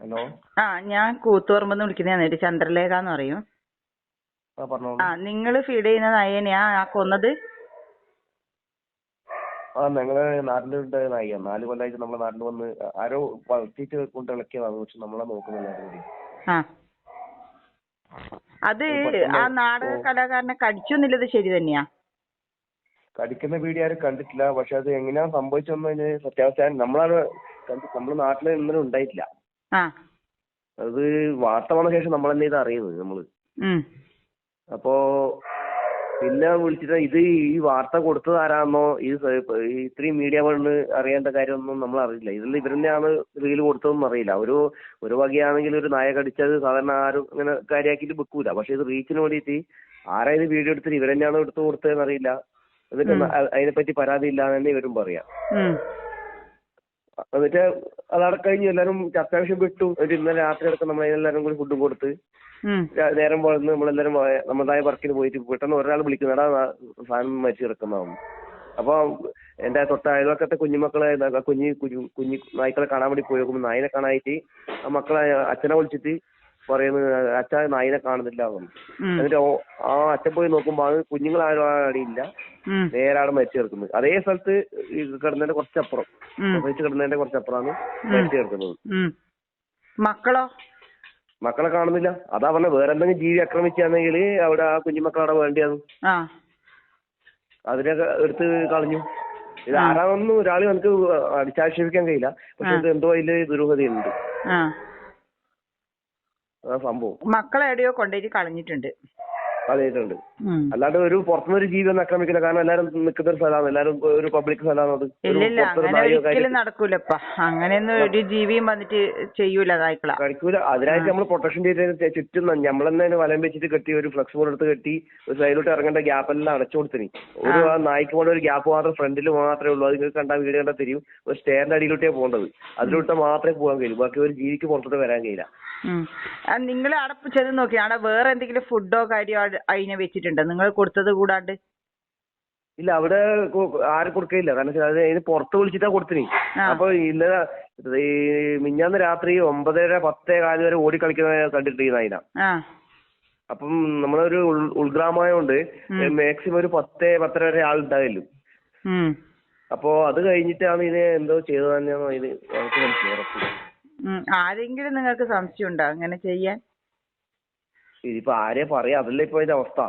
Hello ആ ഞാൻ കൂത്തുപറമ്പെന്ന് വിളിക്കുന്നതാണ്. ഒരു ചന്ദ്രലേഖ എന്ന് പറയും. ആ നിങ്ങൾ ഫീഡ് ചെയ്യുന്ന നായേനെയാ? ആ കൊന്നത്? ആ ഞങ്ങളെ നാട്ടിലുണ്ട് നായിക. നാല് കൊല്ലായിട്ട് നമ്മളെ നാട്ടിൽ വന്ന് ആരോ വളർത്തിയിട്ട് കൊണ്ട് ഇളക്കിയതാണ് പക്ഷെ നമ്മളെ നോക്കുന്നില്ല അത് ആ നാടക കലാകാരനെ കടിച്ചൊന്നില്ലത് ശരി തന്നെയാ? കടിക്കുന്ന വീഡിയോ ആരും കണ്ടിട്ടില്ല. പക്ഷെ അത് എങ്ങനെയാ സംഭവിച്ചെന്ന് കഴിഞ്ഞാൽ സത്യാവസ്ഥ നമ്മളാണ് നമ്മുടെ നാട്ടിൽ ഇന്നലെ ഉണ്ടായിട്ടില്ല. അത് വാർത്ത വന്ന ശേഷം നമ്മൾ തന്നെ ഇത് അറിയുന്നത് നമ്മൾ. അപ്പോ പിന്നെ വിളിച്ചിട്ട് ഇത് ഈ വാർത്ത കൊടുത്തത് ആരാന്നോ ഈ ഇത്രയും മീഡിയ വണ് അറിയേണ്ട കാര്യമൊന്നും നമ്മൾ അറിയില്ല. ഇതിൽ ഇവർ തന്നെയാണ് റീൽ കൊടുത്തതെന്നും അറിയില്ല. ഒരു ഒരു വകയാണെങ്കിൽ ഒരു നായ കടിച്ചത് സാധാരണ ആരും ഇങ്ങനെ കാര്യമാക്കിയിട്ട് വെക്കൂല. പക്ഷെ ഇത് റീച്ചിന് വേണ്ടിയിട്ട് ആരാ ഇത് വീഡിയോ എടുത്തിട്ട് ഇവർ തന്നെയാണ് എടുത്ത് കൊടുത്തതെന്ന് അറിയില്ല. എന്നിട്ട് അതിനെപ്പറ്റി പരാതി ഇല്ല എന്ന് തന്നെ ഇവരും പറയാം. എന്നിട്ട് അതവിടെ കഴിഞ്ഞ് എല്ലാരും അത്യാവശ്യം വിട്ടു. ഒരു ഇന്നലെ രാത്രി അടക്കം നമ്മൾ എല്ലാരും കൂടി ഫുഡും കൊടുത്ത് നേരം പോലെ നമ്മളെല്ലാരും നമ്മളതായ വർക്കിന് പോയിട്ട് പെട്ടെന്ന് ഒരാൾ വിളിക്കുന്നടാ സാധനം മരിച്ചു കിടക്കുന്നതാവും അപ്പൊ എന്റെ തൊട്ട അയൽവക്കത്തെ കുഞ്ഞുമക്കളെ കുഞ്ഞു കുഞ്ഞി കുഞ്ഞു കുഞ്ഞി നായ്ക്കളെ കാണാൻ വേണ്ടി പോയി നോക്കുമ്പോ നായിനെ കാണാനായിട്ട് ആ മക്കളെ അച്ഛനെ വിളിച്ചിട്ട് പറയുന്നത് അച്ഛൻ നായിനെ കാണുന്നില്ല. എന്നിട്ട് ആ അച്ഛൻ പോയി നോക്കുമ്പോ അത് കുഞ്ഞുങ്ങളാരും അടിയില്ല നേരെ നേരാണ് മരിച്ചു കിടക്കുന്നത് അതേ സ്ഥലത്ത് കിടന്നതിന്റെ കുറച്ചപ്പുറം. പ്രസവിച്ച് കിടന്നതിന്റെ കുറച്ചപ്പുറമാണ് മരിച്ചു കിടക്കുന്നത്. മക്കളോ? മക്കളെ കാണുന്നില്ല. അതാ പറഞ്ഞ വേറെ എന്തെങ്കിലും ജീവി ആക്രമിച്ചാണെങ്കിൽ അവിടെ ആ കുഞ്ഞുമക്കളവിടെ അവിടെ ആ. അതിനൊക്കെ എടുത്ത് കളഞ്ഞു. ഇത് ആരാണെന്നും ഒരാൾ നമുക്ക് അടിച്ചാക്ഷേപിക്കാൻ കഴിയില്ല. പക്ഷെ ഇത് എന്തോ അതിൽ ദുരൂഹതയുണ്ട്. ആ സംഭവം. മക്കളെ എവിടെയോ കൊണ്ടുപോയി കളഞ്ഞിട്ടുണ്ട്. ഉം. അല്ലാണ്ട് ഒരു പുറത്തുനിന്ന് ഒരു ജീവി ഒന്നും ആക്രമിക്കില്ല. കാരണം എല്ലാരും നിൽക്കുന്ന ഒരു സ്ഥലമാണ്. എല്ലാരും ഒരു പബ്ലിക് സ്ഥലമാണ്. അത് ഇല്ലില്ല. അങ്ങനെ ഒരിക്കലും നടക്കൂലപ്പ അങ്ങനെയൊന്നും ഒരു ജീവിയും വന്നിട്ട് ചെയ്യൂല നായ്ക്കള. കഴിക്കൂല. അതിനായിട്ട് നമ്മൾ പ്രൊട്ടക്ഷൻ ചെയ്ത് ചുറ്റും നമ്മൾ തന്നെ വലം വെച്ചിട്ട് കെട്ടി ഒരു ഫ്ലക്സ് ബോർഡ് എടുത്ത് കെട്ടി ഒരു സൈഡിലോട്ട് ഇറങ്ങേണ്ട ഗ്യാപ്പ് എല്ലാം അടച്ചു കൊടുത്തിനി. ഒരു ആ. നായ്ക്ക് പോകേണ്ട ഒരു ഗ്യാപ്പ് മാത്രം ഫ്രണ്ടിൽ മാത്രമേ ഉള്ളൂ. അത് നിങ്ങൾക്ക് കണ്ടാൽ വീട് കണ്ടാൽ തിരിയും. ഒരു സ്റ്റെയറിന്റെ അടിയിലോട്ടേ പോകേണ്ടത്. അതിലോട്ട് മാത്രമേ പോകാൻ കഴിയൂ. ബാക്കി ഒരു ജീവിക്ക് പുറത്തോട്ട് വരാൻ കഴിയില്ല. നിങ്ങൾ അവിടെ ചെന്ന് നോക്കി. അവിടെ വേറെ എന്തെങ്കിലും ഫുഡോ കാര്യോ? അതിനെ വെച്ചിട്ടുണ്ടോ. നിങ്ങൾ കൊടുത്തത് കൂടാണ്ട്. ഇല്ല അവിടെ ആരും കൊടുക്കില്ല കാരണം വെച്ചാൽ അത് അതിന് പുറത്ത് വിളിച്ചിട്ടാ കൊടുത്തിനി. അപ്പൊ ഇന്നലെ ഈ മിഞ്ഞാന്ന് രാത്രി ഒമ്പതര പത്തേ കാൽ വരെ ഓടി കളിക്കുന്ന കണ്ടിട്ട് ഈ നായിന അപ്പം നമ്മളൊരു ഉൾ- ഉൾഗ്രാമമായോണ്ട്. മാക്സിമം ഒരു പത്തേ പത്തര വരെ ആളുണ്ടാവില്ല ഉം. അപ്പോ അത് കഴിഞ്ഞിട്ടാണ് ഇതിനെ എന്തോ ചെയ്തത് ഇത് മനസ്സിലായി ആരെങ്കിലും നിങ്ങൾക്ക് സംശയം ഉണ്ടോ അങ്ങനെ ചെയ്യാൻ? ഇതിപ്പോ ആരെ പറയാ അതല്ലേ ഇപ്പൊ ഇതിന്റെ അവസ്ഥ.